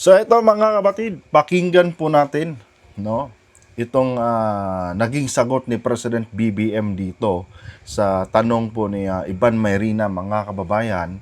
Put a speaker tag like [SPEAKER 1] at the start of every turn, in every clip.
[SPEAKER 1] So ito mga kapatid, pakinggan po natin, no? Itong ah, naging sagot ni President BBM dito sa tanong po ni ah, Ivan Mayrina mga kababayan,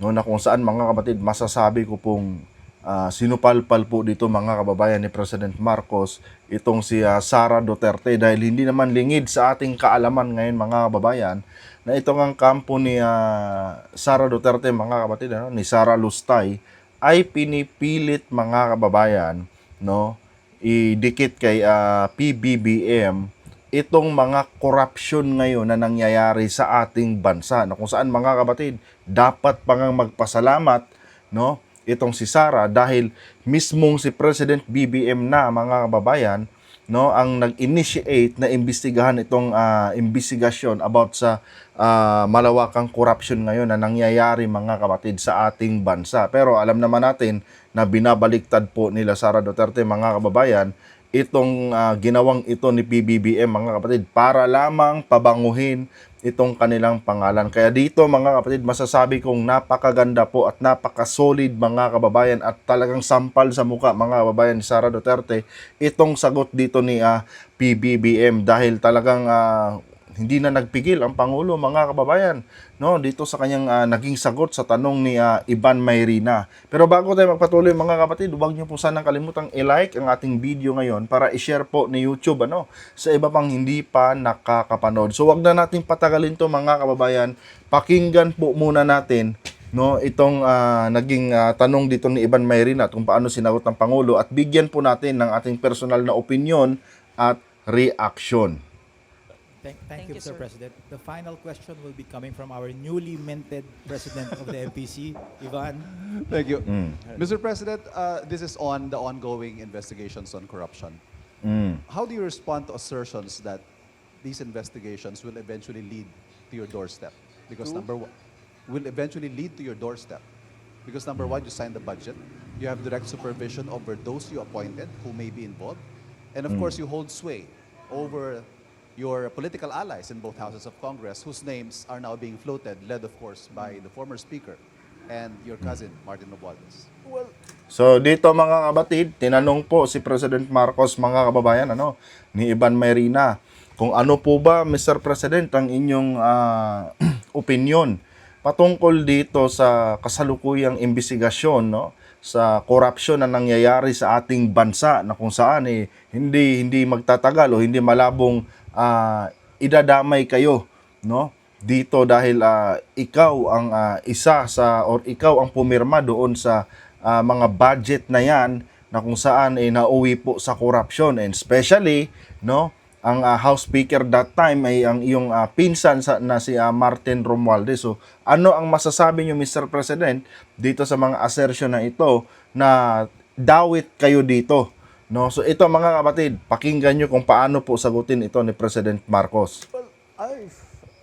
[SPEAKER 1] no? Na kung saan mga kapatid masasabi ko pong ah, sinupalpal po dito mga kababayan ni President Marcos itong si ah, Sara Duterte. Dahil hindi naman lingid sa ating kaalaman ngayon mga kababayan na itong ang kampo ni ah, Sara Duterte mga kapatid ano, ni Sara Lustay ay pinipilit mga kababayan no idikit kay ah, PBBM itong mga corruption ngayon na nangyayari sa ating bansa na kung saan mga kabatid dapat pa ngang magpasalamat no itong si Sara dahil mismong si President BBM na mga kababayan no ang nag-initiate na imbestigahan itong ah, investigasyon about sa ah, malawakang corruption ngayon na nangyayari mga kapatid sa ating bansa. Pero alam naman natin na binabaliktad po nila Sara Duterte mga kababayan itong ah, ginawang ito ni PBBM mga kapatid para lamang pabanguhin itong kanilang pangalan. Kaya dito mga kapatid masasabi kong napakaganda po at napakasolid mga kababayan at talagang sampal sa muka mga kababayan ni Sara Duterte itong sagot dito ni ah, PBBM dahil talagang ah, hindi na nagpigil ang pangulo mga kababayan no dito sa kanyang ah, naging sagot sa tanong ni ah, Ivan Mayrina. Pero bago tayo magpatuloy mga kapatid, huwag niyo po sanang kalimutang i-like ang ating video ngayon para i-share po ni YouTube ano sa iba pang hindi pa nakakapanood. So wag na nating patagalin to mga kababayan. Pakinggan po muna natin no itong ah, naging ah, tanong dito ni Ivan Mayrina kung paano sinagot ng pangulo at bigyan po natin ng ating personal na opinion at reaction.
[SPEAKER 2] Thank, thank,
[SPEAKER 3] Thank
[SPEAKER 2] you,
[SPEAKER 3] you,
[SPEAKER 2] Mr.
[SPEAKER 3] sir.
[SPEAKER 2] President. The final question will be coming from our newly minted President of the MPC, Ivan.
[SPEAKER 4] Thank you.
[SPEAKER 1] Mm.
[SPEAKER 4] Mr. President, uh, this is on the ongoing investigations on corruption.
[SPEAKER 1] Mm.
[SPEAKER 4] How do you respond to assertions that these investigations will eventually lead to your doorstep? Because number one, will eventually lead to your doorstep. Because number one, you signed the budget, you have direct supervision over those you appointed who may be involved, and of course, you hold sway over your political allies in both houses of Congress, whose names are now being floated, led, of course, by the former Speaker and your cousin, Martin Romualdez.
[SPEAKER 1] So dito mga kabatid, tinanong po si President Marcos mga kababayan ano ni Ivan Mayrina kung ano po ba Mr. President ang inyong ah, opinion patungkol dito sa kasalukuyang investigasyon no sa corruption na nangyayari sa ating bansa na kung saan eh, hindi hindi magtatagal o hindi malabong ah, idadamay kayo no dito dahil ah, ikaw ang ah, isa sa or ikaw ang pumirma doon sa ah, mga budget na yan na kung saan ay nauwi po sa corruption and especially no ang ah, House Speaker that time ay ang iyong ah, pinsan sa, na si ah, Martin Romualdez. So ano ang masasabi niyo Mr. President dito sa mga assertion na ito na dawit kayo dito no so ito mga kapatid pakinggan niyo kung paano po sagutin ito ni President Marcos.
[SPEAKER 5] Well, I,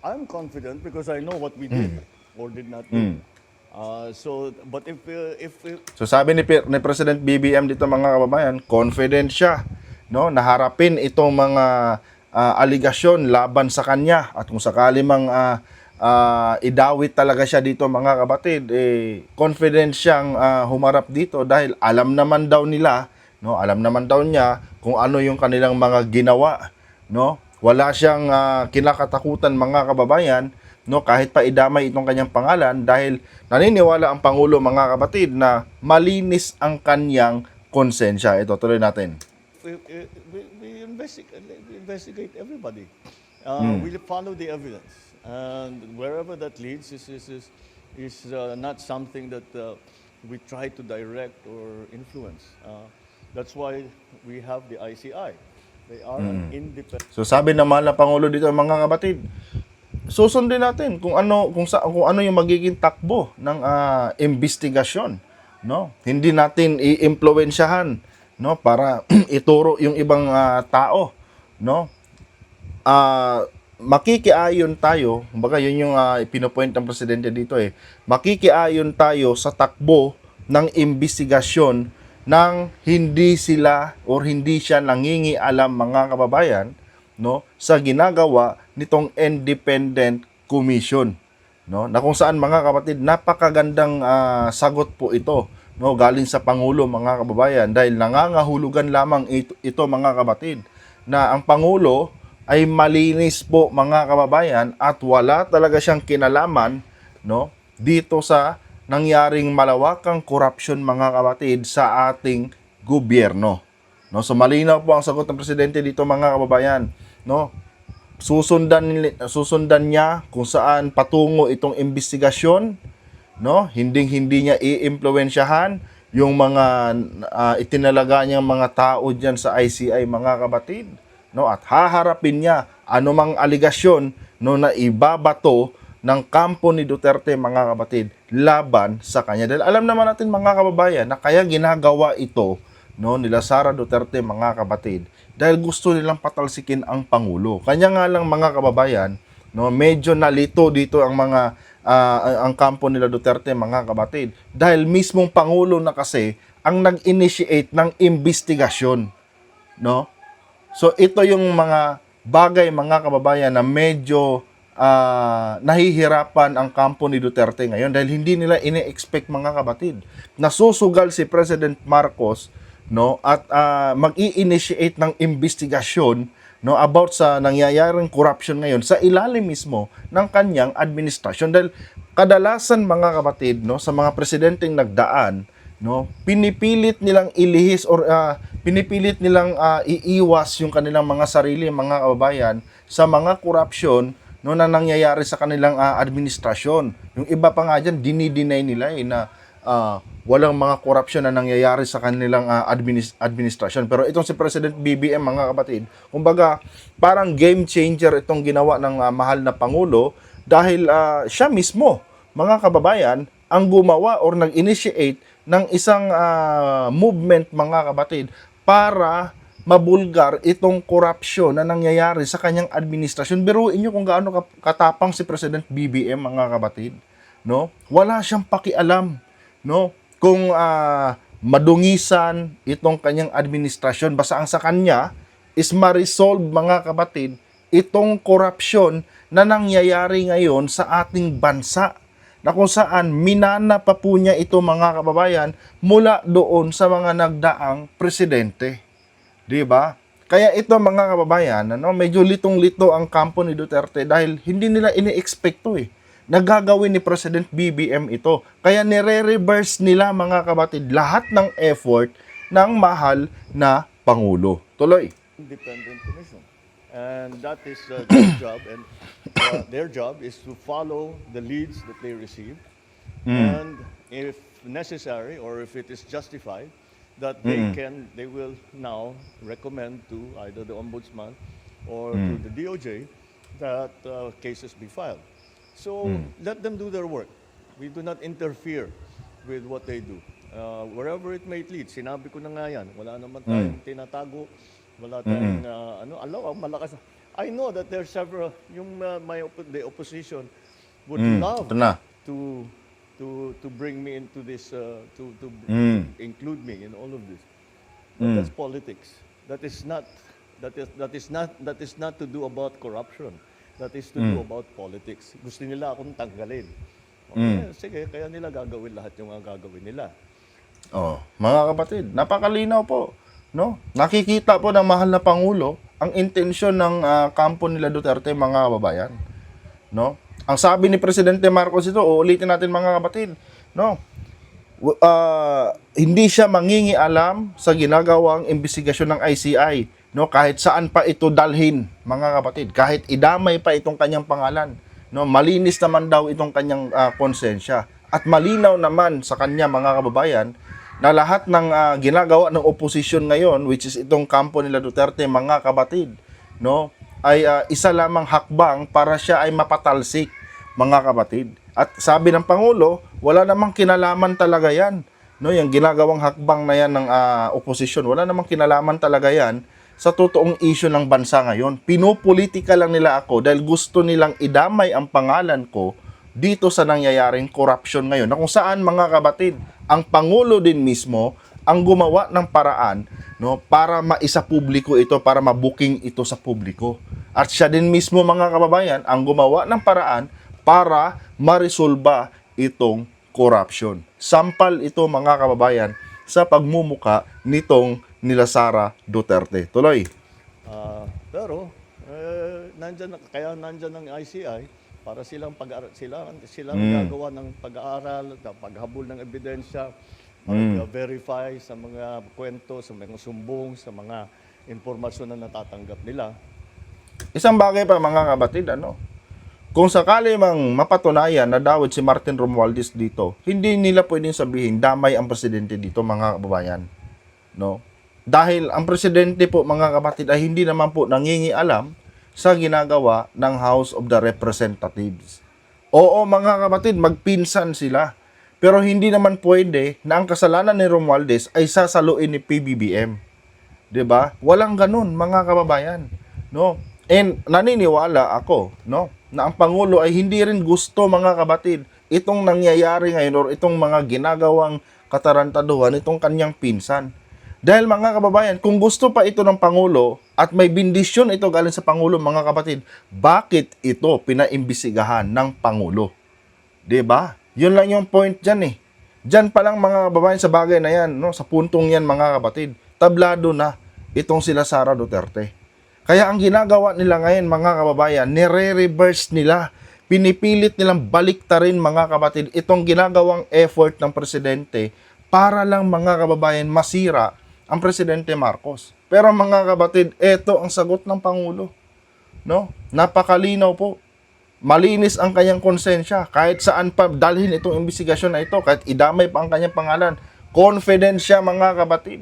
[SPEAKER 5] I'm confident because I know what we did or did not do. Uh, so, but if, uh, if, if
[SPEAKER 1] So sabi ni, ni President BBM dito mga kababayan, confident siya no naharapin itong mga ah, aligasyon laban sa kanya. At kung sakali mang ah, ah, idawit talaga siya dito mga kabatid eh confident siyang ah, humarap dito dahil alam naman daw nila no alam naman daw niya kung ano yung kanilang mga ginawa no wala siyang ah, kinakatakutan mga kababayan no kahit pa idamay itong kanyang pangalan dahil naniniwala ang pangulo mga kapatid na malinis ang kanyang konsensya ito tuloy natin
[SPEAKER 5] we, we, we, investigate, we investigate everybody. Uh, We follow the evidence. And wherever that leads is, is, is, is uh, not something that uh, we try to direct or influence. Uh, that's why we have the ICI. They are an independent.
[SPEAKER 1] So sabi naman ng pangulo dito mga kapatid, susundin natin kung ano kung sa kung ano yung magiging takbo ng ah, investigasyon, no? Hindi natin iimpluwensyahan, no, para ituro yung ibang ah, tao, no? Ah, makikiayon tayo, kumbaga yun yung uh, pinopoint ng presidente dito eh. Makikiayon tayo sa takbo ng investigasyon nang hindi sila or hindi siya nangingialam mga kababayan no sa ginagawa nitong independent commission no na kung saan mga kapatid napakagandang ah, sagot po ito no galing sa pangulo mga kababayan dahil nangangahulugan lamang ito, ito mga kabatid na ang pangulo ay malinis po mga kababayan at wala talaga siyang kinalaman no dito sa nangyaring malawakang korupsyon mga kabatid sa ating gobyerno. No, so malinaw po ang sagot ng presidente dito mga kababayan, no? Susundan susundan niya kung saan patungo itong investigasyon, no? Hinding-hindi niya iimpluwensyahan yung mga ah, itinalaga niyang mga tao diyan sa ICI mga kabatid, no? At haharapin niya anumang aligasyon no na ibabato ng kampo ni Duterte mga kapatid laban sa kanya. Dahil alam naman natin mga kababayan na kaya ginagawa ito no nila Sara Duterte mga kapatid dahil gusto nilang patalsikin ang pangulo. Kanya nga lang mga kababayan no medyo nalito dito ang mga ah, ang kampo nila Duterte mga kapatid dahil mismong pangulo na kasi ang nag-initiate ng investigasyon no So ito yung mga bagay mga kababayan na medyo ah, nahihirapan ang kampo ni Duterte ngayon dahil hindi nila ini-expect mga kabatid. Nasusugal si President Marcos no at ah, mag-i-initiate ng investigasyon no about sa nangyayaring corruption ngayon sa ilalim mismo ng kanyang administrasyon dahil kadalasan mga kapatid no sa mga presidenteng nagdaan no pinipilit nilang ilihis or ah, pinipilit nilang ah, iiwas yung kanilang mga sarili mga kababayan sa mga korupsyon no na nangyayari sa kanilang ah, administrasyon. Yung iba pa nga diyan dinideny nila eh, na ah, walang mga korupsyon na nangyayari sa kanilang ah, adminis- administrasyon. Pero itong si President BBM mga kapatid kumbaga parang game changer itong ginawa ng ah, mahal na pangulo dahil ah, siya mismo mga kababayan ang gumawa or nag-initiate ng isang ah, movement mga kapatid para mabulgar itong korupsyon na nangyayari sa kanyang administrasyon. Biruin nyo kung gaano ka- katapang si President BBM mga kapatid. No? Wala siyang pakialam no? kung ah, madungisan itong kanyang administrasyon. Basta ang sa kanya is ma-resolve mga kapatid itong korupsyon na nangyayari ngayon sa ating bansa na kung saan minana pa po niya ito mga kababayan mula doon sa mga nagdaang presidente. 'Di ba? Kaya ito mga kababayan, ano, medyo litong-lito ang kampo ni Duterte dahil hindi nila ini-expect to eh. Nagagawin ni President BBM ito. Kaya nire-reverse nila mga kabatid lahat ng effort ng mahal na Pangulo. Tuloy.
[SPEAKER 5] independent commission. And that is uh, their job, and uh, their job is to follow the leads that they receive, and if necessary or if it is justified, that they can, they will now recommend to either the ombudsman or to the DOJ that uh, cases be filed. So let them do their work. We do not interfere with what they do. Uh, wherever it may lead, sinabi ko na nga yan, wala naman tayong tinatago, wala tayong, uh, ano, alaw, ang malakas. I know that there are several, yung uh, my oppo- the opposition would love
[SPEAKER 1] ito na.
[SPEAKER 5] to to to bring me into this uh, to to
[SPEAKER 1] Mm.
[SPEAKER 5] include me in all of this. But that's politics. That is not that is that is not that is not to do about corruption. That is to do about politics. Gusto nila akong tanggalin. Okay, sige, kaya nila gagawin lahat yung mga gagawin nila.
[SPEAKER 1] Oh, mga kapatid, napakalinaw po, no? Nakikita po ng mahal na pangulo ang intensyon ng ah, kampo nila Duterte mga kababayan, no? Ang sabi ni Presidente Marcos ito, uulitin natin mga kapatid, no? Ah, hindi siya mangingialam sa ginagawang investigasyon ng ICI, no? Kahit saan pa ito dalhin, mga kapatid, kahit idamay pa itong kanyang pangalan, no? Malinis naman daw itong kanyang ah, konsensya. At malinaw naman sa kanya mga kababayan na lahat ng ah, ginagawa ng oposisyon ngayon which is itong kampo nila Duterte mga kabatid no ay ah, isa lamang hakbang para siya ay mapatalsik mga kabatid at sabi ng pangulo wala namang kinalaman talaga yan. No yung ginagawang hakbang na yan ng ah, oposisyon wala namang kinalaman talaga yan sa totoong issue ng bansa ngayon. Pinopolitika lang nila ako dahil gusto nilang idamay ang pangalan ko dito sa nangyayaring corruption ngayon. Na kung saan mga kabatid ang pangulo din mismo ang gumawa ng paraan no para maisa publiko ito para mabuking ito sa publiko at siya din mismo mga kababayan ang gumawa ng paraan para maresolba itong corruption. Sampal ito mga kababayan sa pagmumuka nitong nila Sara Duterte. Tuloy.
[SPEAKER 5] Ah, pero eh, nandyan, na- kaya nandyan ang ICI para silang pag sila silang
[SPEAKER 1] Mm.
[SPEAKER 5] gagawa ng pag-aaral, paghabol ng ebidensya. Mag-verify sa mga kwento, sa mga sumbong, sa mga impormasyon na natatanggap nila.
[SPEAKER 1] Isang bagay pa mga kabatid, ano? Kung sakali mang mapatunayan na dawit si Martin Romualdez dito, hindi nila pwedeng sabihin damay ang presidente dito mga kababayan. No? Dahil ang presidente po mga kapatid ay hindi naman po nangingialam sa ginagawa ng House of the Representatives. Oo mga kapatid, magpinsan sila. Pero hindi naman pwede na ang kasalanan ni Romualdez ay sasaluin ni PBBM. 'di ba? Walang ganun, mga kababayan, no? And naniniwala ako, no, na ang pangulo ay hindi rin gusto mga kabatid itong nangyayari ngayon or itong mga ginagawang katarantaduhan itong kanyang pinsan. Dahil mga kababayan, kung gusto pa ito ng Pangulo at may bindisyon ito galing sa Pangulo mga kapatid, bakit ito pinaimbisigahan ng Pangulo? ba? Yun lang yung point diyan eh. Diyan pa lang mga kababayan sa bagay na yan, no, sa puntong yan mga kapatid, tablado na itong sila Sara Duterte. Kaya ang ginagawa nila ngayon mga kababayan, nire-reverse nila. Pinipilit nilang baliktarin mga kapatid itong ginagawang effort ng presidente para lang mga kababayan masira ang presidente Marcos. Pero mga kapatid, ito ang sagot ng Pangulo. No? Napakalinaw po malinis ang kanyang konsensya. Kahit saan pa dalhin itong investigasyon na ito, kahit idamay pa ang kanyang pangalan, confident siya mga kabatid.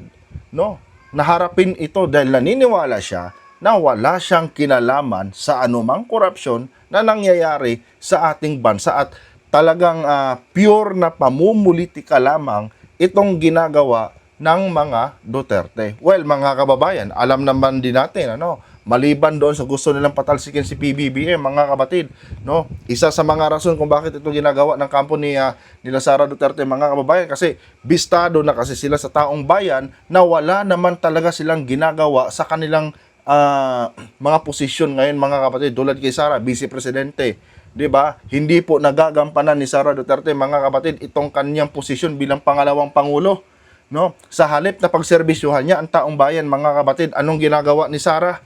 [SPEAKER 1] No? Naharapin ito dahil naniniwala siya na wala siyang kinalaman sa anumang korupsyon na nangyayari sa ating bansa at talagang ah, pure na pamumulitika lamang itong ginagawa ng mga Duterte. Well, mga kababayan, alam naman din natin, ano, maliban doon sa gusto nilang patalsikin si PBBM, mga kabatid, no? Isa sa mga rason kung bakit ito ginagawa ng kampo ni ah, nila Sara Duterte, mga kababayan, kasi bistado na kasi sila sa taong bayan na wala naman talaga silang ginagawa sa kanilang ah, mga posisyon ngayon, mga kapatid, tulad kay Sara, vice presidente, 'di ba? Hindi po nagagampanan ni Sara Duterte, mga kapatid, itong kanyang posisyon bilang pangalawang pangulo. No? Sa halip na pagserbisyuhan niya ang taong bayan, mga kapatid, anong ginagawa ni Sara?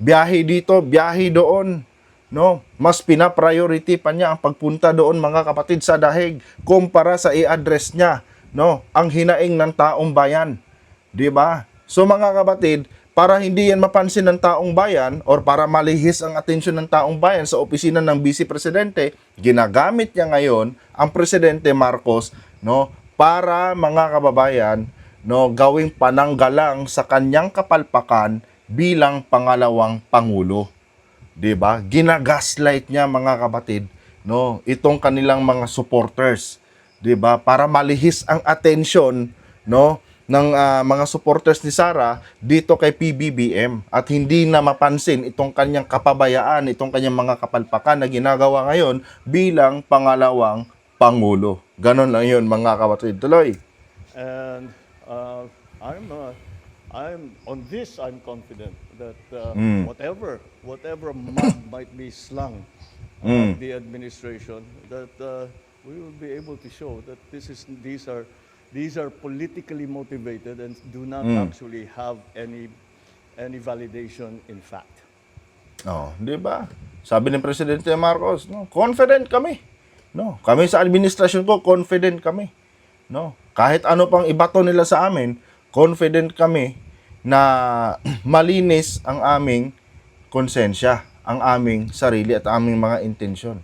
[SPEAKER 1] Biyahe dito, biyahe doon. No? Mas pina-priority pa niya ang pagpunta doon, mga kapatid, sa dahig kumpara sa i-address niya, no? Ang hinaing ng taong bayan. 'Di ba? So mga kapatid, para hindi yan mapansin ng taong bayan or para malihis ang atensyon ng taong bayan sa opisina ng Vice Presidente, ginagamit niya ngayon ang Presidente Marcos, no, para mga kababayan, no, gawing pananggalang sa kanyang kapalpakan bilang pangalawang pangulo. 'Di ba? Ginagaslight niya mga kapatid, no, itong kanilang mga supporters, 'di ba? Para malihis ang atensyon, no, ng ah, mga supporters ni Sara dito kay PBBM at hindi na mapansin itong kanyang kapabayaan, itong kanyang mga kapalpakan na ginagawa ngayon bilang pangalawang pangulo. Ganon lang 'yun mga kapatid. Tuloy.
[SPEAKER 5] And uh, I'm, uh, I'm on this. I'm confident that uh,
[SPEAKER 1] Mm.
[SPEAKER 5] whatever, whatever mud might be slung
[SPEAKER 1] Mm.
[SPEAKER 5] the administration, that uh, we will be able to show that this is these are these are politically motivated and do not
[SPEAKER 1] Mm.
[SPEAKER 5] actually have any any validation in fact.
[SPEAKER 1] Oh, 'di ba? Sabi ni Presidente Marcos, no, confident kami. No, kami sa administrasyon ko confident kami. No, kahit ano pang ibato nila sa amin, confident kami na malinis ang aming konsensya, ang aming sarili at aming mga intensyon.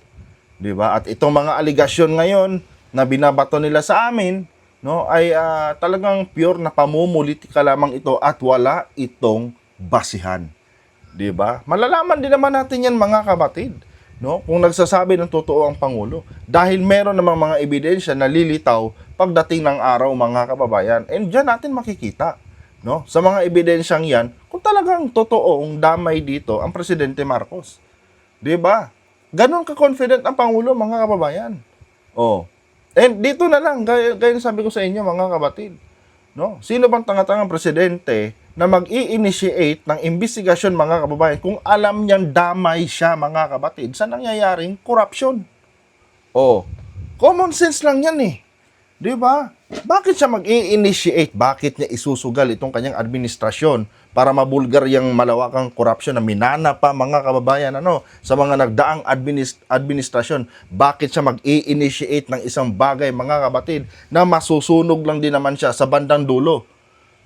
[SPEAKER 1] 'Di ba? At itong mga aligasyon ngayon na binabato nila sa amin, no, ay ah, talagang pure na pamumulitika lamang ito at wala itong basihan. 'di ba? Malalaman din naman natin 'yan mga kapatid, no? Kung nagsasabi ng totoo ang pangulo dahil meron namang mga ebidensya na lilitaw pagdating ng araw mga kababayan. And diyan natin makikita, no? Sa mga ebidensyang 'yan, kung talagang totoong damay dito ang presidente Marcos. 'Di ba? Ganon ka-confident ang pangulo mga kababayan. Oh. And dito na lang, gaya, gaya sabi ko sa inyo mga kapatid. No? Sino bang tanga-tangang presidente na mag-i-initiate ng investigasyon mga kababayan kung alam niyang damay siya mga kapatid sa nangyayaring korupsyon? Oh, Common sense lang yan eh. Di ba? Bakit siya mag-i-initiate? Bakit niya isusugal itong kanyang administrasyon para mabulgar yung malawakang korupsyon na minana pa mga kababayan ano, sa mga nagdaang administ- administrasyon? Bakit siya mag-i-initiate ng isang bagay mga kabatid na masusunog lang din naman siya sa bandang dulo?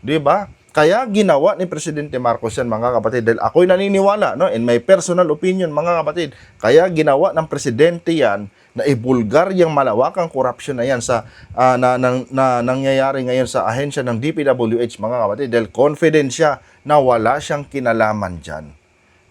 [SPEAKER 1] Di ba? Kaya ginawa ni Presidente Marcos yan mga kapatid dahil ako'y naniniwala no in my personal opinion mga kapatid kaya ginawa ng presidente yan na ibulgar yung malawakang korupsyon na yan sa ah, na, na, na nangyayari ngayon sa ahensya ng DPWH mga kapatid dahil confident siya na wala siyang kinalaman diyan.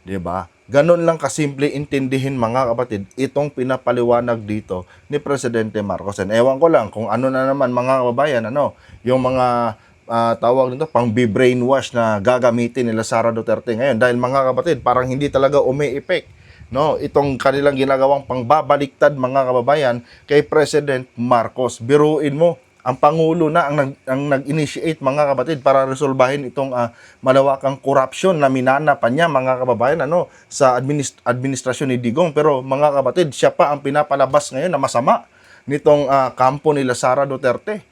[SPEAKER 1] 'Di ba? Ganon lang kasimple intindihin mga kapatid itong pinapaliwanag dito ni Presidente Marcos. And ewan ko lang kung ano na naman mga kababayan, ano, yung mga ah, tawag nito pang brainwash na gagamitin nila Sara Duterte ngayon. Dahil mga kapatid parang hindi talaga umi-effect no? Itong kanilang ginagawang pangbabaliktad mga kababayan kay President Marcos. Biruin mo ang pangulo na ang nag ang nag-initiate mga kapatid para resolbahin itong ah, malawakang korupsyon na minana pa niya mga kababayan ano sa administ- administrasyon ni Digong. Pero mga kapatid siya pa ang pinapalabas ngayon na masama nitong ah, kampo nila Sara Duterte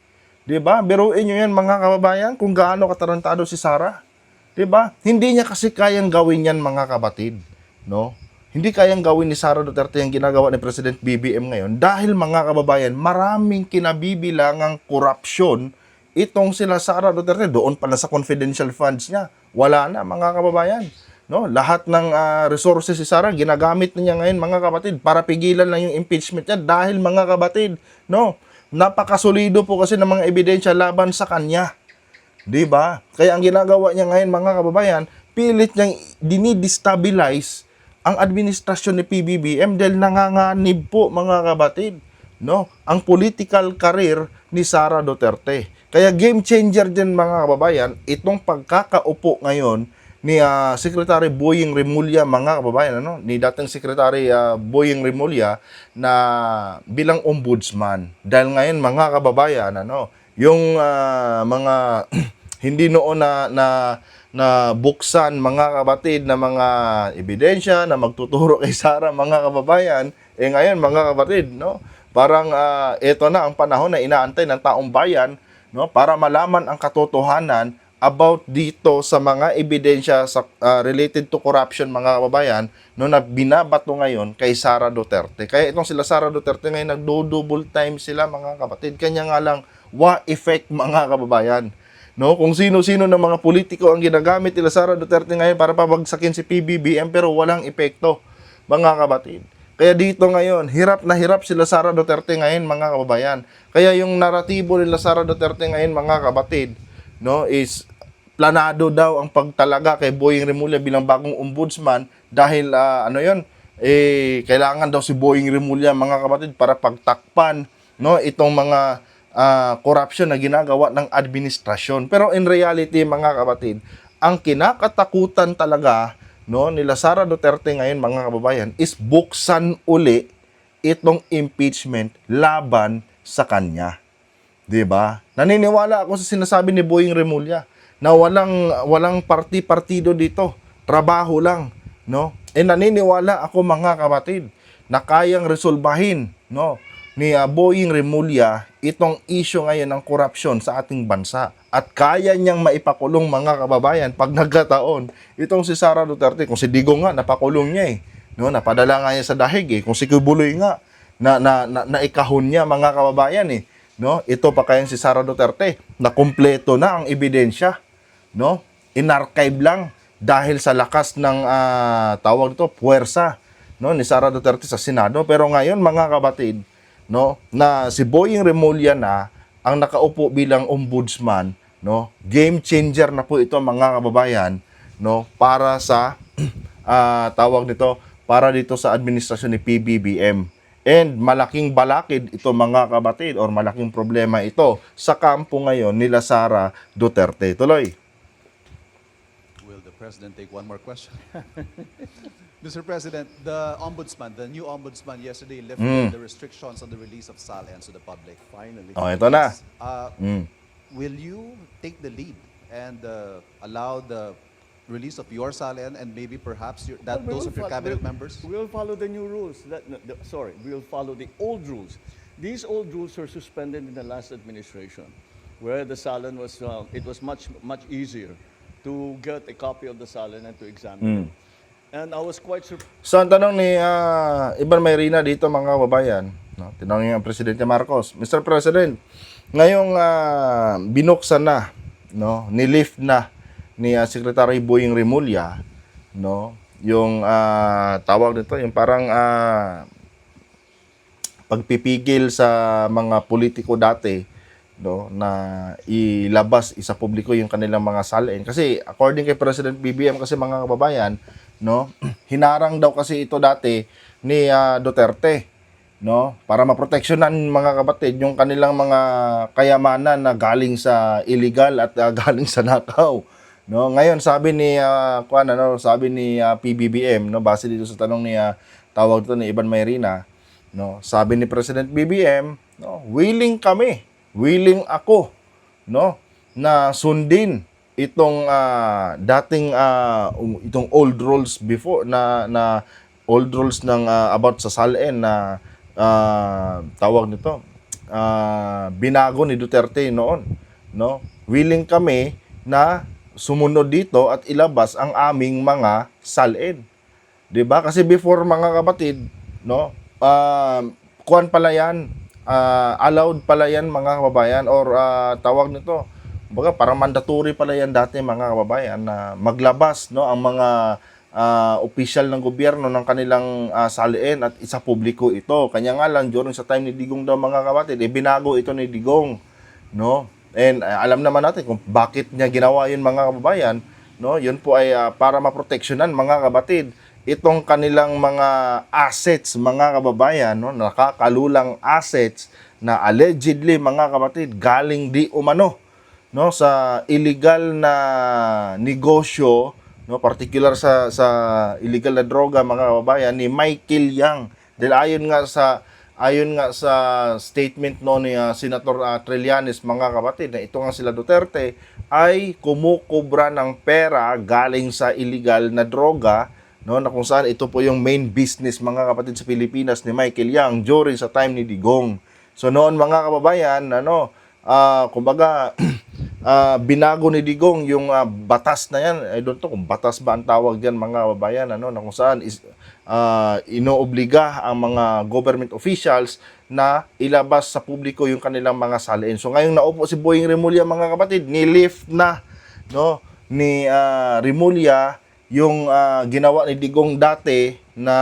[SPEAKER 1] 'Di ba? Biruin niyo 'yan mga kababayan kung gaano katarantado si Sara. 'Di ba? Hindi niya kasi kayang gawin 'yan mga kabatid, no? Hindi kayang gawin ni Sara Duterte yung ginagawa ni President BBM ngayon dahil mga kababayan, maraming kinabibilangang korupsyon itong sila Sara Duterte doon pa na sa confidential funds niya. Wala na mga kababayan. No, lahat ng ah, resources si Sara ginagamit na niya ngayon mga kapatid para pigilan lang yung impeachment niya dahil mga kapatid, no, napakasolido po kasi ng mga ebidensya laban sa kanya. 'Di ba? Kaya ang ginagawa niya ngayon mga kababayan, pilit niyang dinidestabilize ang administrasyon ni PBBM dahil nanganganib po mga kabatid, no? Ang political career ni Sara Duterte. Kaya game changer din mga kababayan, itong pagkakaupo ngayon ni ah, Secretary Boying Remulla mga kababayan ano? Ni dating Secretary ah, Boying Remulla na bilang ombudsman. Dahil ngayon mga kababayan ano? Yung ah, mga hindi noon na na na buksan mga kapatid na mga ebidensya na magtuturo kay Sara mga kababayan eh ngayon mga kapatid no? Parang ah, ito na ang panahon na inaantay ng taong bayan no? Para malaman ang katotohanan about dito sa mga ebidensya sa ah, related to corruption mga kababayan no na binabato ngayon kay Sara Duterte. Kaya itong sila Sara Duterte ngayon nagdo-double time sila mga kapatid. Kanya nga lang wa effect mga kababayan. No, kung sino-sino ng mga politiko ang ginagamit nila Sara Duterte ngayon para pabagsakin si PBBM pero walang epekto mga kapatid. Kaya dito ngayon, hirap na hirap sila Sara Duterte ngayon mga kababayan. Kaya yung naratibo nila Sara Duterte ngayon mga kapatid, no, is planado daw ang pagtalaga kay Boying Remulla bilang bagong ombudsman dahil ah, ano 'yon, eh kailangan daw si Boying Remulla mga kapatid para pagtakpan no itong mga ah, corruption na ginagawa ng administrasyon. Pero in reality mga kapatid, ang kinakatakutan talaga no nila Sara Duterte ngayon mga kababayan is buksan uli itong impeachment laban sa kanya. 'Di ba? Naniniwala ako sa sinasabi ni Boying Remulla na walang walang parti-partido dito. Trabaho lang, no? E naniniwala ako mga kapatid na kayang resolbahin, no? ni uh, Boying Remulla itong issue ngayon ng korupsyon sa ating bansa at kaya niyang maipakulong mga kababayan pag nagkataon itong si Sara Duterte kung si Digo nga napakulong niya eh no napadala nga niya sa dahig eh kung si Kibuloy nga na na, na, naikahon niya mga kababayan eh no? Ito pa kayang si Sara Duterte na kumpleto na ang ebidensya no? Inarchive lang dahil sa lakas ng ah, tawag nito puwersa no? Ni Sara Duterte sa Senado. Pero ngayon mga kabatid no? Na si Boying Remulla na ang nakaupo bilang ombudsman no? Game changer na po ito mga kababayan no? Para sa ah, tawag nito para dito sa administrasyon ni PBBM and malaking balakid ito mga kabatid or malaking problema ito sa kampo ngayon nila Sara Duterte tuloy
[SPEAKER 4] Will the president take one more question? Mr. President, the ombudsman, the new ombudsman yesterday lifted
[SPEAKER 1] Mm.
[SPEAKER 4] the restrictions on the release of SALENs to the public.
[SPEAKER 5] Finally.
[SPEAKER 1] oh ito na
[SPEAKER 4] Uh,
[SPEAKER 1] Mm.
[SPEAKER 4] Will you take the lead and uh, allow the release of your SALEN and maybe perhaps your, that
[SPEAKER 5] Well, we
[SPEAKER 4] those
[SPEAKER 5] will
[SPEAKER 4] of your cabinet
[SPEAKER 5] we'll-
[SPEAKER 4] members?
[SPEAKER 5] We'll follow the new rules. That, no, the- sorry, we'll follow the old rules. These old rules were suspended in the last administration, where the Salin was, uh, it was much, much easier to get a copy of the Salin and to examine it. And I was quite surprised.
[SPEAKER 1] So, ang tanong ni ah, Iban Mayrina dito mga kababayan, no, tinanong ang Presidente Marcos, Mr. President, ngayong ah, binuksan na, no, nilift na ni ah, Secretary Boying Remulla, no, yung ah, tawag nito, yung parang ah, pagpipigil sa mga politiko dati no? Na ilabas isa publiko yung kanilang mga salin. Kasi according kay President BBM kasi mga kababayan no? Hinarang daw kasi ito dati ni ah, Duterte no? Para maproteksyonan mga kapatid yung kanilang mga kayamanan na galing sa illegal at ah, galing sa nakaw no ngayon sabi ni uh, kuan ano sabi ni ah, PBBM no base dito sa tanong ni ah, tawag dito ni Iban Mayrina no sabi ni President BBM no willing kami willing ako no na sundin itong ah, dating ah, um, itong old rules before na na old rules ng ah, about sa SALN na ah, tawag nito ah, binago ni Duterte noon no willing kami na sumunod dito at ilabas ang aming mga salin 'Di ba? Kasi before mga kapatid, no? Uh, kuan pala 'yan. ah, allowed pala 'yan mga kababayan or ah, tawag nito. Baga parang mandatory pala 'yan dati mga kababayan na maglabas no ang mga ah, opisyal ng gobyerno ng kanilang ah, saliin at isa publiko ito. Kanya nga lang during sa time ni Digong daw mga kapatid, eh, binago ito ni Digong, no? And ah, alam naman natin kung bakit niya ginawa 'yun mga kababayan, no? 'Yun po ay ah, para maproteksyonan mga kabatid itong kanilang mga assets, mga kababayan, no, nakakalulang assets na allegedly, mga kapatid, galing di umano no, sa illegal na negosyo, no, particular sa, sa illegal na droga, mga kababayan, ni Michael Yang. Dahil ayon nga sa ayon nga sa statement no ni ah, Senator ah, Trillanes mga kapatid na ito nga sila Duterte ay kumukubra ng pera galing sa illegal na droga no na kung saan ito po yung main business mga kapatid sa Pilipinas ni Michael Yang during sa time ni Digong. So noon mga kababayan, ano, ah kumbaga ah, binago ni Digong yung ah, batas na yan. I don't know kung batas ba ang tawag diyan mga kababayan, ano, na kung saan is ah, inoobliga ang mga government officials na ilabas sa publiko yung kanilang mga salin. So ngayong naupo si Boying Remulla mga kapatid, ni-lift na no ni ah, Remulla yung ah, ginawa ni Digong dati na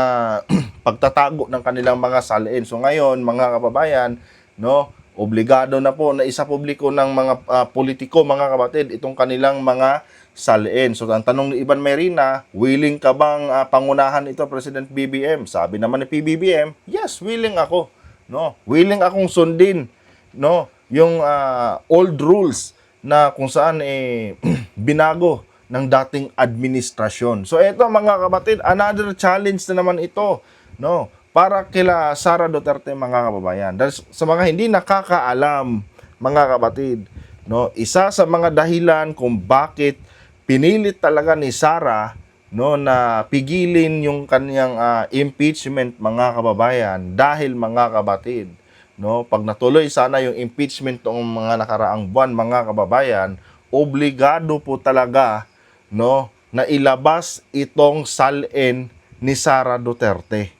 [SPEAKER 1] pagtatago ng kanilang mga salin. So ngayon, mga kababayan, no, obligado na po na isa publiko ng mga ah, politiko, mga kapatid, itong kanilang mga salin. So ang tanong ni Iban Merina, willing ka bang ah, pangunahan ito President BBM? Sabi naman ni PBBM, yes, willing ako. No, willing akong sundin, no, yung ah, old rules na kung saan eh binago ng dating administrasyon. So ito mga kapatid, another challenge na naman ito, no? Para kila Sara Duterte mga kababayan. Dahil sa mga hindi nakakaalam mga kapatid, no? Isa sa mga dahilan kung bakit pinilit talaga ni Sara no na pigilin yung kanyang ah, impeachment mga kababayan dahil mga kapatid no. Pag natuloy sana yung impeachment ng mga nakaraang buwan mga kababayan obligado po talaga no na ilabas itong salin ni Sara Duterte.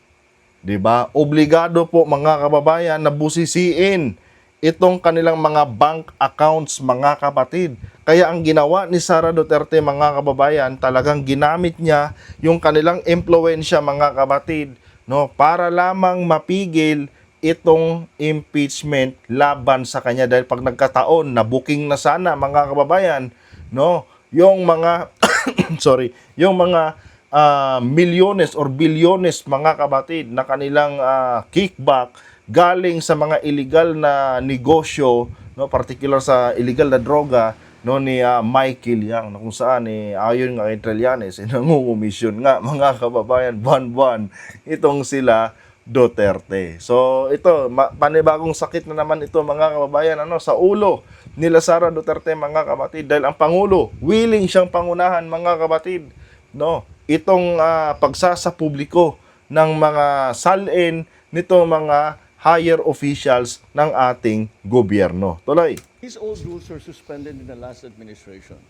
[SPEAKER 1] 'di ba? Obligado po mga kababayan na busisiin itong kanilang mga bank accounts mga kapatid. Kaya ang ginawa ni Sara Duterte mga kababayan talagang ginamit niya yung kanilang impluensya mga kapatid no para lamang mapigil itong impeachment laban sa kanya. Dahil pag nagkataon na booking na sana mga kababayan no yung mga sorry yung mga ah, milyones or bilyones mga kabatid na kanilang ah, kickback galing sa mga illegal na negosyo no particular sa illegal na droga no ni ah, Michael Yang na kung saan eh ayon nga kay Trillanes eh, nangungumisyon nga mga kababayan buwan-buwan itong sila Duterte. So ito panibagong sakit na naman ito mga kababayan ano sa ulo nila Sara Duterte mga kapatid dahil ang pangulo willing siyang pangunahan mga kapatid no itong ah, pagsasa publiko ng mga salin nito mga higher officials ng ating gobyerno. Tuloy.
[SPEAKER 5] These old rules were suspended in the last administration,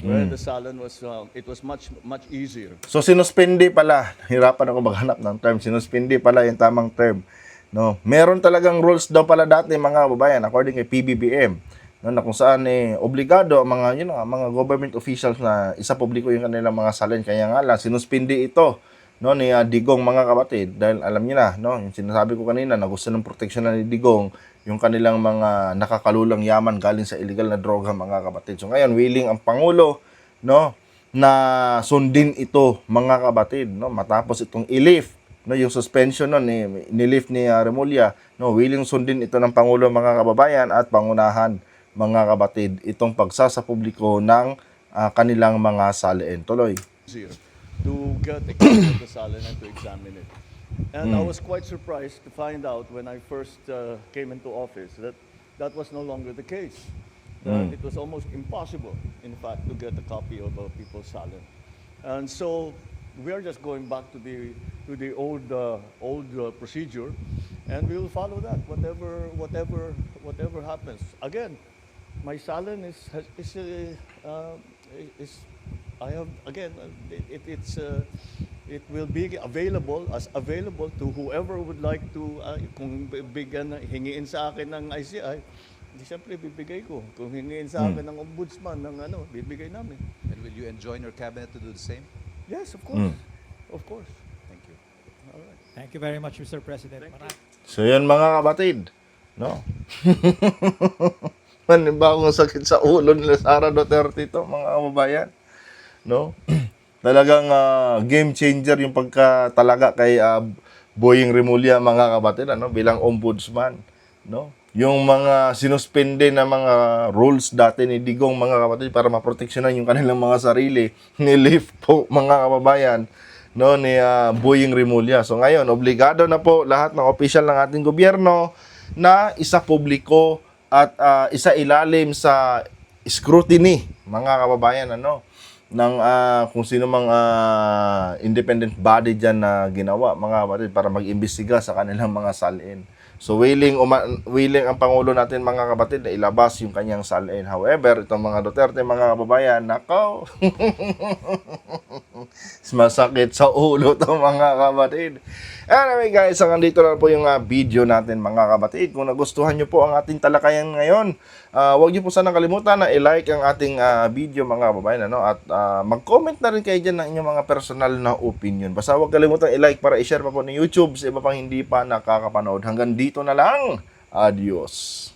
[SPEAKER 5] where the Salon was, um, it was much, much easier.
[SPEAKER 1] So sinuspindi pala, hirapan ako maghanap ng term, sinuspindi pala yung tamang term. No, meron talagang rules daw pala dati mga kababayan according kay PBBM. No, na kung saan eh obligado ang mga yun nga, mga government officials na isa publiko yung kanilang mga salin kaya nga lang sinuspindi ito no ni ah, Digong mga kapatid. Dahil alam niyo na no yung sinasabi ko kanina na gusto ng proteksyon na ni Digong yung kanilang mga nakakalulang yaman galing sa illegal na droga mga kapatid. So ngayon willing ang pangulo no na sundin ito mga kapatid no matapos itong i-lift no yung suspension no ni nilift ni uh, Remulla no willing sundin ito ng pangulo mga kababayan at pangunahan mga kapatid itong pagsasa publiko ng ah, kanilang mga saliin. Tuloy.
[SPEAKER 5] Easier to get a copy of the Salon and to examine it. And I was quite surprised to find out when I first uh, came into office that that was no longer the case. That It was almost impossible, in fact, to get a copy of a People's Salon. And so we are just going back to the to the old uh, old uh, procedure, and we will follow that. Whatever whatever whatever happens. Again, my salon is has- is uh, uh, is I have again it, it's uh, it will be available as available to whoever would like to uh, kung bigyan hingiin sa akin ng ICI di siyempre bibigay ko kung hingiin sa akin ng ombudsman ng ano bibigay namin
[SPEAKER 4] And will you enjoin your cabinet to do the same?
[SPEAKER 5] yes of course of course
[SPEAKER 4] Thank you.
[SPEAKER 5] all right
[SPEAKER 2] Thank you very much, Mr. President.
[SPEAKER 1] So yun mga kapatid no Panibagong sakit sa ulo nila Sara Duterte ito, mga kababayan. No? Talagang ah, game changer yung pagkatalaga kay ah, Boying Remulla, mga kapatid, ano, bilang ombudsman. No? Yung mga sinuspende na mga rules dati ni Digong, mga kapatid, para maproteksyonan yung kanilang mga sarili, nilift po, mga kababayan, no, ni ah, Boying Remulla. So ngayon, obligado na po lahat ng opisyal ng ating gobyerno na isa publiko at ah, isa ilalim sa scrutiny, mga kababayan, ano, ng ah, kung sino mang ah, independent body dyan na ginawa, mga kapatid, para mag-imbestiga sa kanilang mga salin. So willing uma- willing ang pangulo natin mga kapatid na ilabas yung kanyang salin. However, itong mga Duterte mga kababayan, nakaw. Masakit sa ulo to mga kapatid. Anyway guys, hanggang dito na po yung ah, video natin mga kapatid. Kung nagustuhan nyo po ang ating talakayan ngayon, ah, huwag nyo po sana kalimutan na i-like ang ating ah, video mga kababayan. Ano? At ah, mag-comment na rin kayo dyan ng inyong mga personal na opinion. Basta huwag kalimutan i-like para i-share pa po ni YouTube sa iba pang hindi pa nakakapanood. Hanggang dito na lang. Adios.